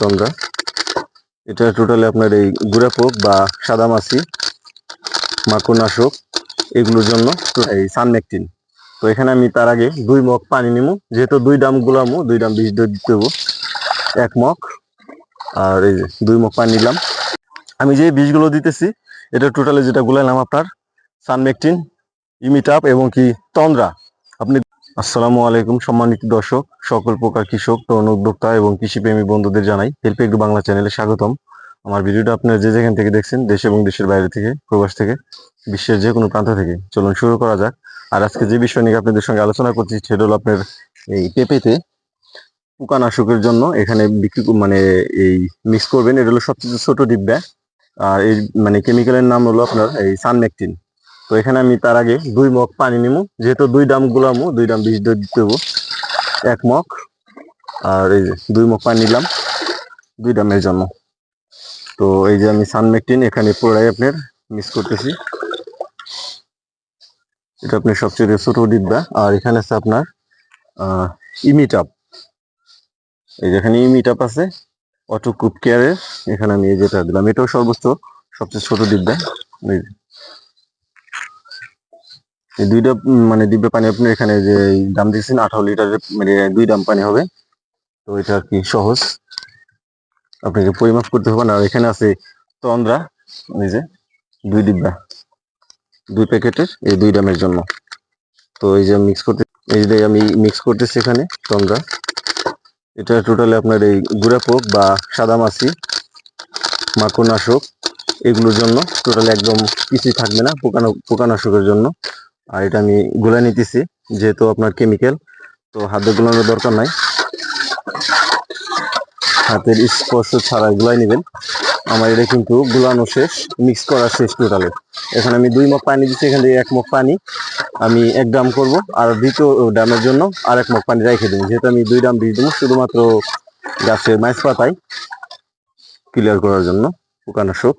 তন্দ্রা এটা টোটালি আপনার এই গুড়া পোক বা সাদা মাছি মাকড়নাশক, এগুলোর জন্য এই সানমেকটিন। তো এখানে আমি তার আগে দুই মগ পানি নিমু। যেহেতু দুই ডাম গুলামু, দুই ডাম বিষ দিতে হব এক মগ, আর এই যে দুই মগ পানি নিলাম। আমি যে বীজগুলো দিতেছি, এটা টোটালি যেটা গুলাইলাম আপনার সানমেকটিন, ইমিটাপ এবং কি তন্দ্রা। আসসালামু আলাইকুম, সম্মানিত দর্শক, সকল প্রকার কৃষক, তরুণ উদ্যোক্তা এবং কৃষিপ্রেমী বন্ধুদের জানাই হেল্প একটু বাংলা চ্যানেলে স্বাগতম। আমার ভিডিওটা আপনারা যে যেখান থেকে দেখছেন, দেশ এবং দেশের বাইরে থেকে, প্রবাস থেকে, বিশ্বের যে কোনো প্রান্ত থেকে, চলুন শুরু করা যাক। আর আজকে যে বিষয় নিয়ে আপনাদের সঙ্গে আলোচনা করছি সেটা হলো আপনার এই পেঁপেতে পোকানাশকের জন্য এখানে বিক্রি মানে এই মিক্স করবেন। এটা হলো সবচেয়ে ছোট ডিব্বা। আর এই মানে কেমিক্যালের নাম হলো আপনার এই সানমেকটিন। তো এখানে আমি তার আগে দুই মগ পানি নিমু। যেহেতু দুই ডাম গুলামু, দুই ডাম বিষ দিয়ে দিতে হব এক মগ। আর এই যে দুই মগ পানি নিলাম। দুই ডামের জন্য। তো এই যে আমি সানমেকটিন এখানে পুরাই আপনার মিক্স করতেছি। এটা আপনার সবচেয়ে ছোট ডিব্বা। আর এখানে আছে আপনার ইমিটাপ এই যেখানে ইমিটাপ আছে। অটো কুপ কেয়ারের। এখানে আমি এই যেটা দিলাম। এটাও সর্বোচ্চ সবচেয়ে ছোট ডিব্বা। এই দুইটা মানে ডিব্বা পানি আপনি এখানে যে দাম দিয়েছেন, আঠারো লিটারের মানে দুই দাম পানি হবে। তো এটা আর কি সহজ। আপনাকে পরিমাপ করতে হবে না। এখানে আছে তন্দ্রা, এই যে দুই ডিব্বা দুই প্যাকেটের এই দুই দামের জন্য। তো এই যে মিক্স করতে, এই যে আমি মিক্স করতেছি এখানে তন্দ্রা। এটা টোটালি আপনার এই গুড়া পোক বা সাদা মাছি মাকড়নাশক এগুলোর জন্য টোটালি একদম কিছুই থাকবে না পোকানো, পোকানাশকের জন্য। আর এটা আমি গুলা নিতেছি, যেহেতু আপনার কেমিক্যাল তো হাতে গুলানোর দরকার নাই। হাতের স্পর্শ ছাড়া গুলাই নেবেন। আমার এটা কিন্তু গুলানো শেষ মিক্স করা শেষ টোটালে এখানে আমি দুই মগ পানি দিচ্ছি, এখান থেকে এক মগ পানি। আমি এক ড্রাম করব, আর দ্বিতীয় ড্রামের জন্য আর এক মগ পানি রেখে দেবো। যেহেতু আমি দুই ড্রাম বীজ দেবো, শুধুমাত্র গাছের মাইস পাতায় ক্লিয়ার করার জন্য পোকানাশক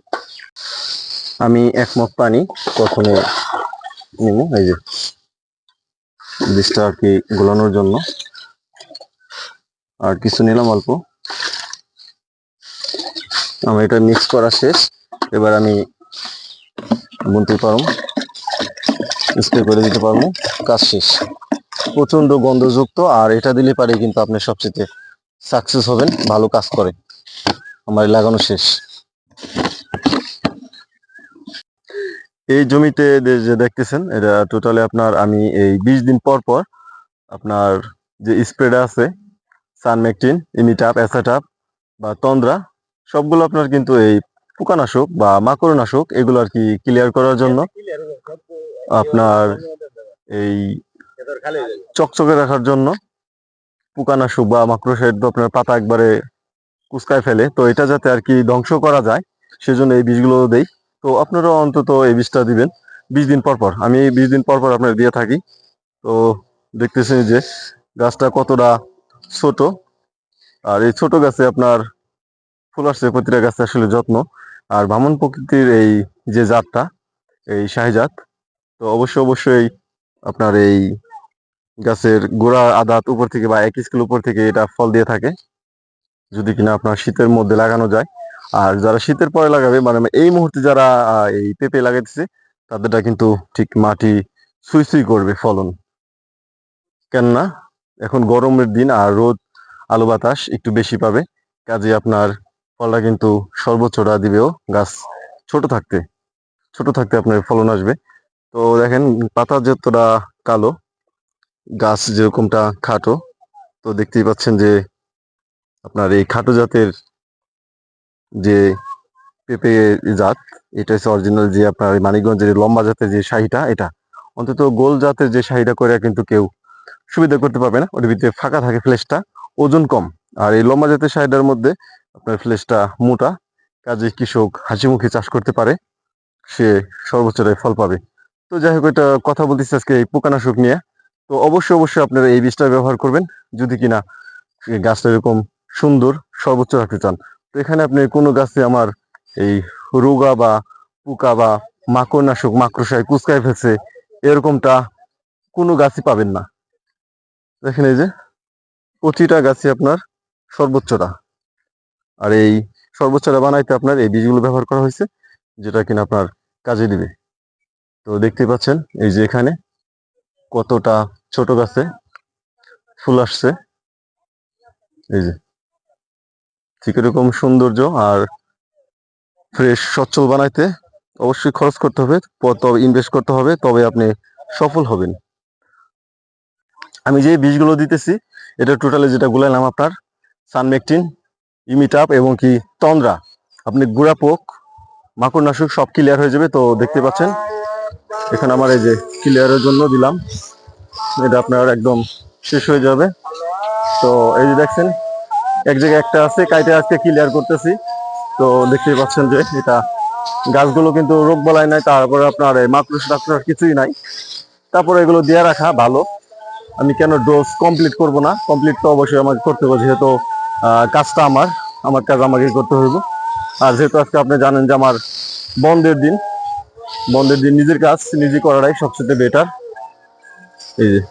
আমি এক মগ পানি প্রথমে নিব এই যে বীজটা আর কি গোলানোর জন্য। আর কিছু নিলাম অল্প। আমার এটা মিক্স করা শেষ। এবার আমি বুনতে পারব। স্প্রে করে দিতে পারব। কাজ শেষ। প্রচণ্ড গন্ধযুক্ত। আর এটা দিলে পারে কিন্তু আপনি সবচেয়ে সাকসেস হবেন, ভালো কাজ করে আমার লাগানো শেষ। এই জমিতে যে দেখতেছেন, এটা টোটালি আপনার আমি এই বিশ দিন পর পর আপনার যে স্প্রেটা আছে সানমেকটিন ইমিটাপ অ্যাসাটাপ বা তন্দ্রা সবগুলো আপনার কিন্তু এই পোকানাশক বা মাকড়নাশক, এগুলো আর কি ক্লিয়ার করার জন্য আপনার এই চকচকে রাখার জন্য পোকানাশক বা মাকড়সাইড আপনার পাতা একবারে কুচকায় ফেলে। তো এটা যাতে আর কি ধ্বংস করা যায়, সেজন্য এই বীজগুলো দেই। তো আপনারা অন্তত এই বীজটা দিবেন। বিশ দিন পর পর, আমি বিশ দিন পর পর আপনার দিয়ে থাকি। তো দেখতেছেন যে গাছটা কতটা ছোট। আর এই ছোট গাছে আপনার ফুল আসছে, প্রতিটা গাছে আসলে যত্ন। আর ভামন প্রকৃতির এই যে জাতটা, এই শাহী জাত, তো অবশ্যই অবশ্যই আপনার এই গাছের গোড়া আদাত উপর থেকে বা এক স্কেল উপর থেকে এটা ফল দিয়ে থাকে। যদি কিনা আপনার শীতের মধ্যে লাগানো যায় আর যারা শীতের পরে লাগাবে মানে এই মুহূর্তে যারা এই পেঁপে লাগাইতেছে, তাদেরটা কিন্তু ঠিক মাটি সুই সুই করবে ফলন। কেননা এখন গরমের দিন আর রোদ, আলো বাতাস একটু বেশি পাবে কাজে আপনার ফলটা কিন্তু সর্বোচ্চটা দিবেও গাছ ছোট থাকতে ছোট থাকতে আপনার ফলন আসবে। তো দেখেন পাতা যতটা কালো, গাছ যেরকমটা খাটো, তো দেখতেই পাচ্ছেন যে আপনার এই খাটো জাতের যে পেঁপে জাত, এটা হচ্ছে অরিজিনাল যে আপনার মানিকগঞ্জের লম্বা জাতের যে শাহিটা, এটা। অন্তত গোল জাতের যে শাহিটা করে কিন্তু কেউ সুবিধা করতে পারবে না। ওর ভিতরে ফাঁকা থাকে ফ্লেশটা ওজন কম। আর এই লম্বা জাতের শাহিটার মধ্যে আপনার ফ্লেশটা মোটা, কাজে কৃষক হাসি মুখে চাষ করতে পারে, সে সর্বোচ্চটাই ফল পাবে। তো যাই হোক এটা কথা বলতেছি আজকে এই পোকানাশক নিয়ে। তো অবশ্যই অবশ্যই আপনারা এই বীজটা ব্যবহার করবেন। যদি কিনা গাছটা এরকম সুন্দর, সর্বোচ্চ রাখতে চান তো এখানে আপনি কোনো গাছে আমার এই রোগা বা পোকা বা মাকড়নাশক, মাকড়সায় কুচকায় ফেলছে, এরকমটা কোনো গাছই পাবেন না। দেখেন এই যে, প্রতিটা গাছে আপনার সর্বোচ্চটা। আর এই সর্বোচ্চটা বানাইতে আপনার এই বীজগুলো ব্যবহার করা হয়েছে, যেটা কিনা আপনার কাজে দিবে। তো দেখতে পাচ্ছেন, এই যে এখানে কতটা ছোট গাছে ফুল আসছে। এই যে ঠিক এরকম সৌন্দর্য আর ফ্রেশ সচ্ছল বানাইতে অবশ্যই খরচ করতে হবে। তবে ইনভেস্ট করতে হবে, তবে আপনি সফল হবেন। আমি যে বীজগুলো দিতেছি, এটা টোটালি যেটা গুলাইলাম আপনার সানমেকটিন ইমিটাপ এবং কি তন্দ্রা আপনি গুড়া পোক, মাকড়নাশক সব ক্লিয়ার হয়ে যাবে, তো দেখতে পাচ্ছেন। এখানে আমার এই যে ক্লিয়ারের জন্য দিলাম। এটা আপনার একদম শেষ হয়ে যাবে। তো এই যে দেখছেন এক জায়গায় একটা আছে, কাইটে আজকে ক্লিয়ার করতেছি। তো দেখতেই পাচ্ছেন যে এটা গাছগুলো কিন্তু রোগ বলাই নাই, তারপরে আপনার এই মাকড়স টাকড়স কিছুই নাই। তারপরে এগুলো দিয়ে রাখা ভালো। আমি কেন ডোজ কমপ্লিট করব না? কমপ্লিট তো অবশ্যই আমাকে করতে হবে, যেহেতু কাজটা আমার আমার কাজ আমাকে করতে হইব। আর যেহেতু আজকে আপনি জানেন যে আমার বন্ধের দিন বন্ধের দিন নিজের কাজ নিজে করাটাই সবচেয়ে বেটার এই যে।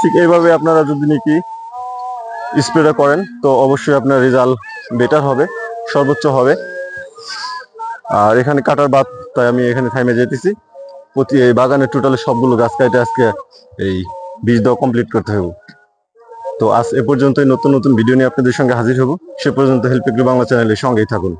ঠিক এইভাবে আপনারা যদি নাকি স্প্রেটা করেন, তো অবশ্যই আপনার রেজাল্ট বেটার হবে, সর্বোচ্চ হবে। আর এখানে কাটার বাদ, তাই আমি এখানে থাইমে যেতেছি। প্রতি এই বাগানের টোটালে সবগুলো গাছ কাটে আজকে এই বীজ দেওয়া কমপ্লিট করতে হবে তো আজ এ পর্যন্তই, নতুন নতুন ভিডিও নিয়ে আপনাদের সঙ্গে হাজির হব। সে পর্যন্ত হেল্প বাংলা চ্যানেলের সঙ্গেই থাকুন।